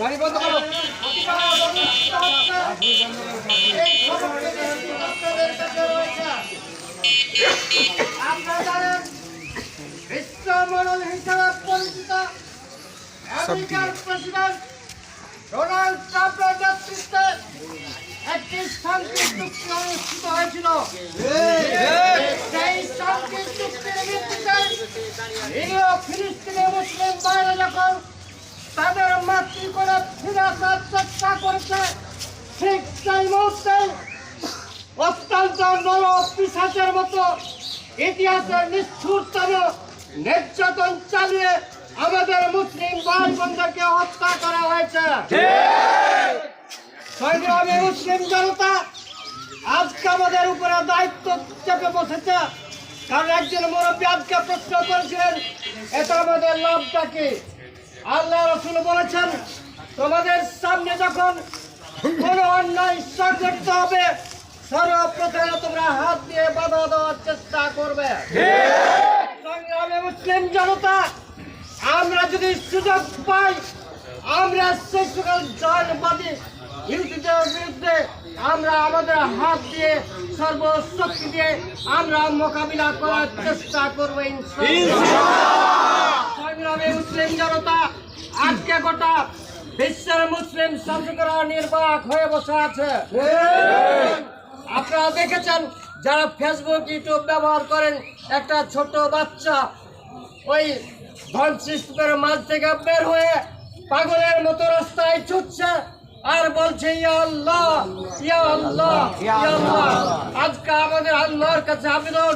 গাড়ি বন্ধ করো ডোনাল্ড ট্রাম্পের নেতৃত্বে একটি শান্তি চুক্তি অনুষ্ঠিত হয়েছিল সেই শান্তি চুক্তির ভিত্তিতে ফিলিস্তিনি মুসলিম বাইরে যখন তাদের মাতৃ করে ফিরে আসার চেষ্টা করেছে। ঠিক সেই মুহূর্তে অত্যন্ত নর পিসাচের মতো ইতিহাসের নিষ্ঠুরতম নির্যাতন চালিয়ে আমাদের মুসলিম ভাই বোনদেরকে হত্যা করা হয়েছে। সংগ্রামী মুসলিম জনতা আজকে আমাদের উপরে দায়িত্ব চেপে বসেছে। কারণ একজন মুরব্বী আজকে প্রশ্ন করেছিলেন এটা আমাদের লাভটা কি? আল্লাহ রসুল বলেছেন, তোমাদের সামনে যখন কোনো অন্যায় সংঘটিত হবে, সর্বপ্রথমে তোমরা হাত দিয়ে বাধা দেওয়ার চেষ্টা করবে। সংগ্রামী মুসলিম জনতা, আমরা যদি সুযোগ পাই, আমরা সকল জয়বাদী ইহুদিদের বিরুদ্ধে আমরা আমাদের হাত দিয়ে সর্বশক্তি দিয়ে আমরা মোকাবিলা করার চেষ্টা করব আজকে গোটা বিশ্বের মুসলিম হয়ে বসে আছে। আপনারা দেখেছেন, যারা ফেসবুক ইউটিউব ব্যবহার করেন, একটা ছোট বাচ্চা ওই মাঝ থেকে বের হয়ে পাগলের মতো রাস্তায় ছুটছে আর বলছে আজকে আমাদের আল্লাহর কাছে আবেদন,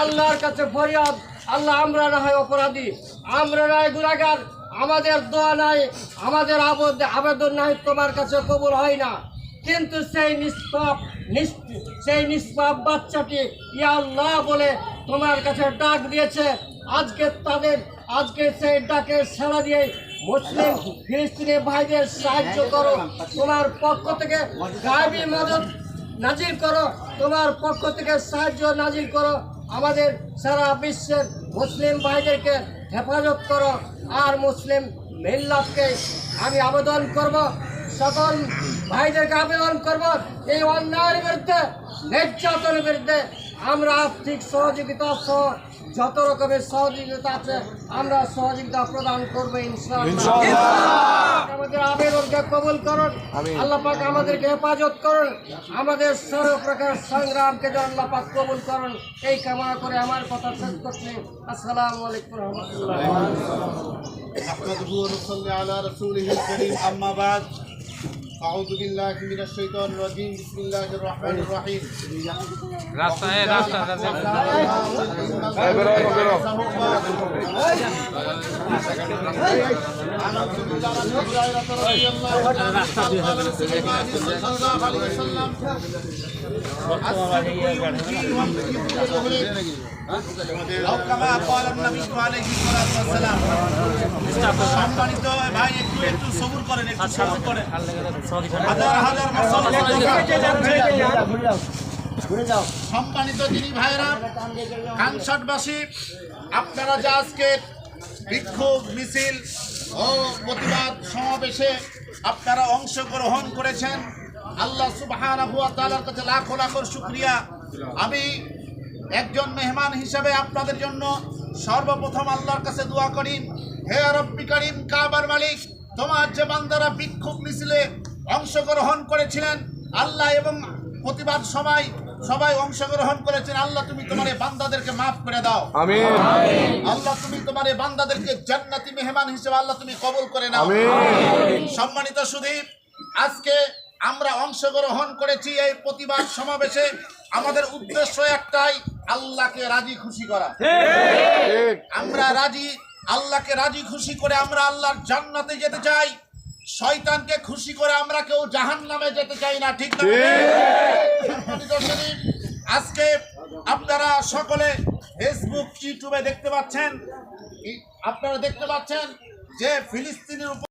আল্লাহর কাছে ফরিয়াদ। আল্লাহ, আমরা না হয় অপরাধী। আমরা নয় গুণাগার। আমাদের দোয়া নাই, আমাদের আবদ- আবেদন নাই, তোমার কাছে কবুল হয় না। কিন্তু সেই নিষ্পাপ সেই নিষ্পাপ বাচ্চাটি, ইয়া আল্লাহ বলে তোমার কাছে ডাক দিয়েছে। আজকে তাদের আজকে সেই ডাকে সাড়া দিয়ে মুসলিম, ফিলিস্তিনি ভাইদের সাহায্য করো। তোমার পক্ষ থেকে গায়বী মদত নাজির করো। তোমার পক্ষ থেকে সাহায্য নাজির করো। আমাদের সারা বিশ্বের মুসলিম ভাইদেরকে হেফাজত করো আর মুসলিম মিল্লাতকে আমি আবেদন করব, সকল ভাইদেরকে আবেদন করব, এই অন্যায়ের বিরুদ্ধে, নির্যাতনের বিরুদ্ধে আমরা আর্থিক সহযোগিতা সহ যত রকমের সহযোগিতা আছে আমরা সহযোগিতা প্রদান করব ইনশাআল্লাহ। আমাদের আবেদনকে কবুল করুন। আল্লাহ পাক আমাদেরকে হেফাজত করুন। আমাদের সর্বপ্রকার সংগ্রামকে যেন আল্লাহ পাক কবুল করুন। এই কামনা করে আমার কথা শেষ করছি। আসসালামু আলাইকুম রহমতুল্লাহ। أعوذ بالله من الشيطان الرجيم بسم الله الرحمن الرحيم راستة ہے راستہ راستہ راستہ সম্মানিত ভাই একটু একটু সবুর করেন একটু হাজার হাজার সম্মানিত যিনি ভাইরা কানসাটবাসী আপনারা যে আজকে বিক্ষোভ মিছিল ও প্রতিবাদ সমাবেশে আপনারা অংশগ্রহণ করেছেন আল্লাহ সুবাহ কাছে লাখো লাখো শুক্রিয়া। আমি একজন মেহমান হিসেবে আপনাদের জন্য সর্বপ্রথম আল্লাহর কাছে দোয়া করি। হে রব্বি করিম কাবার মালিক তোমার যে বান্দারা বিক্ষোভ মিছিলে অংশগ্রহণ করেছিলেন আল্লাহ এবং প্রতিবাদ সবাই সবাই অংশগ্রহণ করেছেন। আল্লাহ তুমি তোমার এই বান্দাদেরকে মাফ করে দাও। আল্লাহ তুমি তোমার এই বান্দাদেরকে জান্নাতি মেহমান হিসেবে আল্লাহ তুমি কবুল করে নাও। সম্মানিত সুধীর আজকে আমরা অংশগ্রহণ করেছি এই প্রতিবাদ সমাবেশে। আমাদের উদ্দেশ্য একটাই আল্লাহকে রাজি খুশি করা। আমরা রাজি আল্লাহকে রাজি খুশি করে আমরা আল্লাহর জান্নাতে যেতে চাই। শয়তানকে খুশি করে আমরা কেউ জাহান নামে যেতে চাই না ঠিক না? আজকে আপনারা সকলে ফেসবুক ইউটিউবে দেখতে পাচ্ছেন। আপনারা দেখতে পাচ্ছেন যে ফিলিস্তিনের উপর